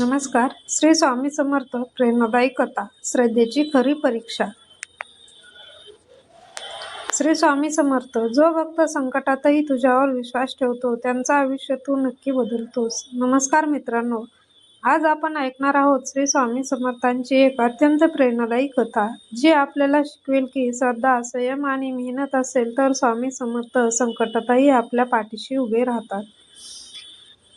नमस्कार. श्री स्वामी समर्थ प्रेरणादायी कथा श्रद्धेची खरी परीक्षा. श्री स्वामी समर्थ जो भक्त संकटातही तुझ्यावर विश्वास ठेवतो त्यांचं आयुष्य तू नक्की बदलतोस. नमस्कार मित्रांनो. आज आपण ऐकणार आहोत श्री स्वामी समर्थांची एक अत्यंत प्रेरणादायी कथा जी आपल्याला शिकवेल की श्रद्धा संयम आणि मेहनत असेल तर स्वामी समर्थ संकटातही आपल्या पाठीशी उभे राहतात.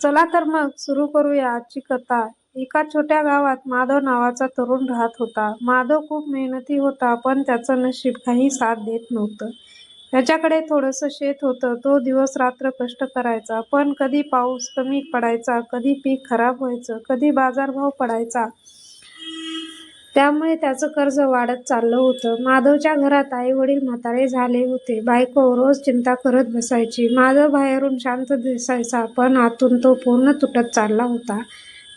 चला तर मग सुरू करूया आजची कथा. एका छोट्या गावात माधव नावाचा तरुण राहत होता. माधव खूप मेहनती होता पण त्याचं नशीब काही साथ देत नव्हतं. त्याच्याकडे थोडंसं शेत होतं. तो दिवस रात्र कष्ट करायचा पण कधी पाऊस कमी पडायचा कधी पीक खराब व्हायचं कधी बाजारभाव पडायचा. त्यामुळे त्याचं कर्ज वाढत चाललं होतं. माधवच्या घरात आई वडील म्हातारे झाले होते. बायको रोज चिंता करत बसायची. माधव बाहेरून शांत दिसायचा पण आतून तो पूर्ण तुटत चालला होता.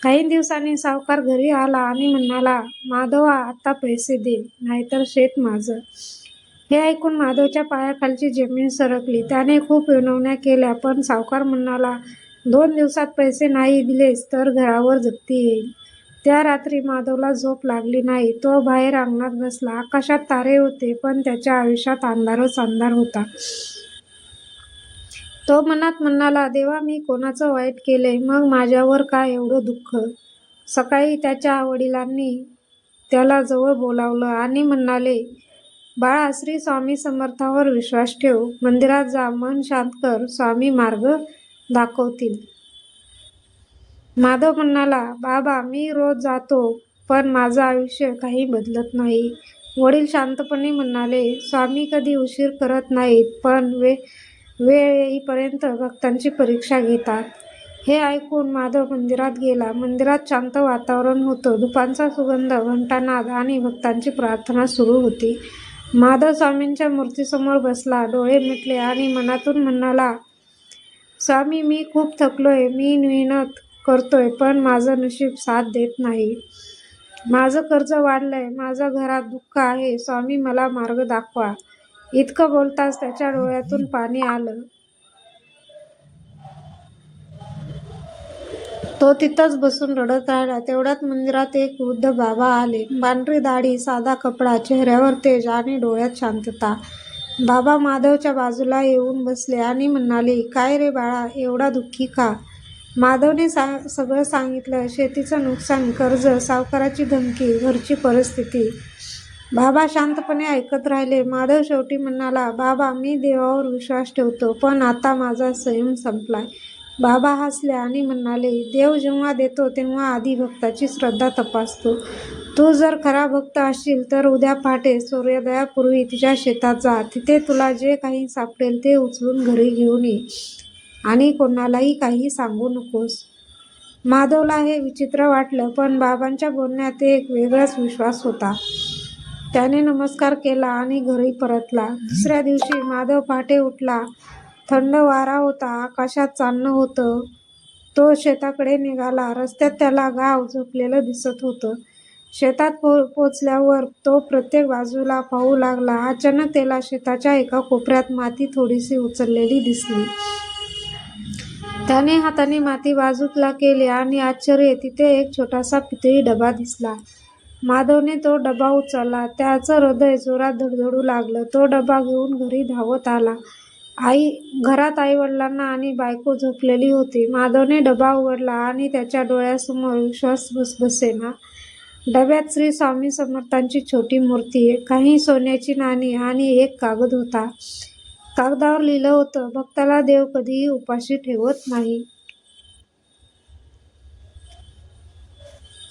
काही दिवसांनी सावकार घरी आला आणि म्हणाला माधवा आता पैसे दे नाहीतर शेत माझं. हे ऐकून माधवच्या पायाखालची जमीन सरकली. त्याने खूप विनवण्या केल्या पण सावकार म्हणाला दोन दिवसात पैसे नाही दिलेस तर घरावर जप्ती येईल. त्या रात्री माधवला झोप लागली नाही. तो बाहेर अंगणात बसला. आकाशात तारे होते पण त्याच्या आयुष्यात अंधारच अंधार होता. तो मनात म्हणाला देवा मी कोणाचं वाईट केलंय? मग माझ्यावर का एवढं दुःख? सकाळी त्याच्या वडिलांनी त्याला जवळ बोलावलं आणि म्हणाले बाळा श्री स्वामी समर्थावर विश्वास ठेव. मंदिरात जा मन शांत कर. स्वामी मार्ग दाखवतील. माधव म्हणाला बाबा मी रोज जातो पण माझं आयुष्य काही बदलत नाही. वडील शांतपणे म्हणाले स्वामी कधी उशीर करत नाहीत पण वे वेळ येईपर्यंत भक्तांची परीक्षा घेतात. हे ऐकून माधव मंदिरात गेला. मंदिरात शांत वातावरण होतं. धुपांचा सुगंध घंटानाद आणि भक्तांची प्रार्थना सुरू होती. माधव स्वामींच्या मूर्तीसमोर बसला. डोळे मिटले आणि मनातून म्हणाला स्वामी मी खूप थकलोय. मी मेहनत करतो आहे पण माझं नशीब साथ देत नाही. माझं कर्ज वाढलं आहे माझ्या घरात दुःख आहे स्वामी मला मार्ग दाखवा. इतकं बोलताच त्याच्या डोळ्यातून पाणी आलं. तो तिथंच बसून रडत राहिला. तेवढ्यात मंदिरात एक वृद्ध बाबा आले. पांढरी दाढी साधा कपडा चेहऱ्यावर तेज आणि डोळ्यात शांतता. बाबा माधवच्या बाजूला येऊन बसले आणि म्हणाले काय रे बाळा एवढा दुःखी का? माधवने सा सगळं सांगितलं. शेतीचं नुकसान कर्ज सावकाराची धमकी घरची परिस्थिती. बाबा शांतपणे ऐकत राहिले. माधव शेवटी म्हणाला बाबा मी देवावर विश्वास ठेवतो पण आता माझा संयम संपलाय बाबा हसले आणि म्हणाले देव जेव्हा देतो तेव्हा आधी भक्ताची श्रद्धा तपासतो. तू जर खरा भक्त असशील तर उद्या पहाटे सूर्योदयापूर्वी तुझ्या शेतात जा. तिथे तुला जे काही सापडेल ते उचलून घरी घेऊन ये. आणि कोणालाही काही सांगू नकोस. माधवला हे विचित्र वाटलं पण बाबांच्या बोलण्यात एक वेगळाच विश्वास होता. त्याने नमस्कार केला आणि घरी परतला. दुसऱ्या दिवशी माधव पहाटे उठला. थंड वारा होता आकाशात चालणं होतं. तो शेताकडे निघाला. रस्त्यात त्याला गाव झोपलेलं दिसत होतं. शेतात पो पोचल्यावर तो प्रत्येक बाजूला पाहू लागला. अचानक त्याला शेताच्या एका कोपऱ्यात माती थोडीशी उचललेली दिसली. त्याने हाताने माती बाजूला केली आणि आश्चर्य तिथे एक छोटासा पितळी डबा दिसला. माधवने तो डबा उचलला. त्याचं हृदय जोरात धडधडू लागलं. तो डबा घेऊन घरी धावत आला. आई घरात आईवडिलांना आणि बायको झोपलेली होती. माधवने डबा उघडला आणि त्याच्या डोळ्यासमोर विश्वास बसबसेना डब्यात श्री स्वामी समर्थांची छोटी मूर्ती काही सोन्याची नाणी आणि एक कागद होता. कागदावर लिहिलं होतं. भक्ताला देव कधीही उपाशी ठेवत नाही.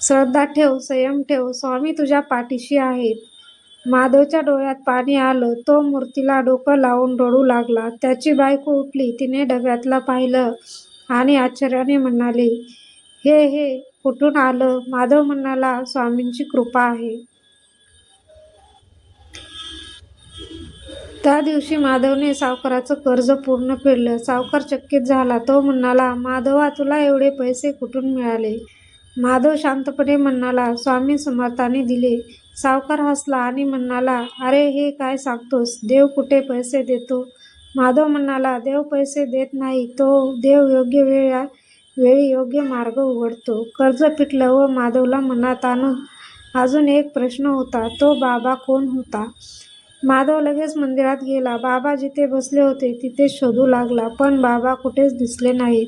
श्रद्धा ठेव संयम ठेव स्वामी तुझ्या पाठीशी आहेत. माधवच्या डोळ्यात पाणी आलं. तो मूर्तीला डोकं लावून रडू लागला. त्याची बायको उठली. तिने डब्यातला पाहिलं आणि आश्चर्याने म्हणाली हे हे कुठून आलं? माधव म्हणाला स्वामींची कृपा आहे. त्या दिवशी माधवने सावकाराचं कर्ज पूर्ण फेडलं. सावकार चकित झाला. तो म्हणाला माधवा तुला एवढे पैसे कुठून मिळाले? माधव शांतपणे म्हणाला स्वामी समर्थाने दिले. सावकार हसला आणि म्हणाला अरे हे काय सांगतोस? देव कुठे पैसे देतो? माधव म्हणाला देव पैसे देत नाही. तो देव योग्य वेळा वेळी योग्य मार्ग उघडतो. कर्ज पिटलं व माधवला मनात आणून अजून एक प्रश्न होता. तो बाबा कोण होता? माधव लगेच मंदिरात गेला. बाबा जिथे बसले होते तिथे शोधू लागला पण बाबा कुठेच दिसले नाहीत.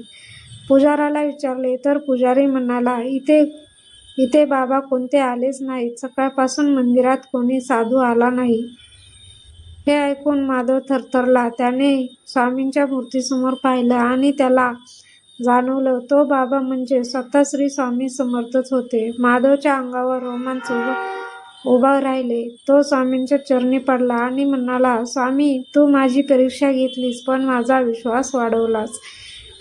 पुजाराला विचारले तर पुजारी म्हणाला इथे इथे बाबा कोणते आलेच नाहीत. सकाळपासून मंदिरात कोणी साधू आला नाही. हे ऐकून माधव थरथरला. त्याने स्वामींच्या मूर्तीसमोर पाहिलं आणि त्याला जाणवलं तो बाबा म्हणजे स्वतः श्री स्वामी समर्थच होते. माधवच्या अंगावर रोमांच उभा राहिले. तो स्वामींच्या चरणी पडला आणि म्हणाला स्वामी तू माझी परीक्षा घेतलीस पण माझा विश्वास वाढवलास.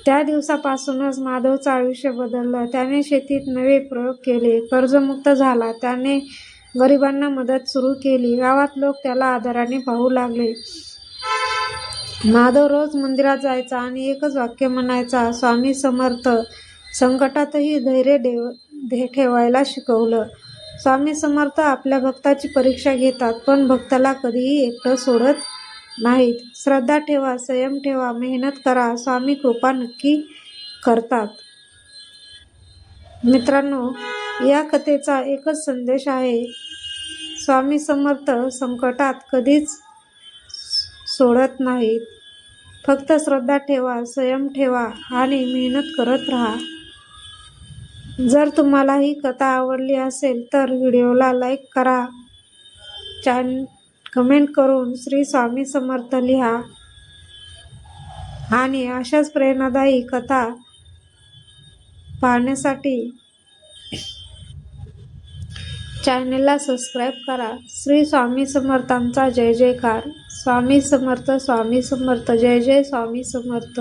त्या दिवसापासूनच माधवचं आयुष्य बदललं. त्याने शेतीत नवे प्रयोग केले. कर्जमुक्त झाला. त्याने गरिबांना मदत सुरू केली. गावात लोक त्याला आदराने पाहू लागले. माधव रोज मंदिरात जायचा आणि एकच वाक्य म्हणायचा स्वामी समर्थ. संकटातही धैर्य देव धे ठेवायला शिकवलं. स्वामी समर्थ आपल्या भक्ताची परीक्षा घेतात पण भक्ताला कधीही एकटं सोडत नाहीत. श्रद्धा ठेवा संयम ठेवा मेहनत करा स्वामी कृपा नक्की करतात. मित्रांनो या कथेचा एकच संदेश आहे स्वामी समर्थ संकटात कधीच सोडत नाहीत. फक्त श्रद्धा ठेवा संयम ठेवा आणि मेहनत करत राहा. जर तुम्हाला ही कथा आवडली असेल तर व्हिडिओला लाईक करा. चॅन कमेंट करून श्री स्वामी समर्थ लिहा. आणि अशाच प्रेरणादायी कथा पाहण्यासाठी चॅनेलला सबस्क्राईब करा. श्री स्वामी समर्थांचा जय जयकार. स्वामी समर्थ स्वामी समर्थ जय जय स्वामी समर्थ.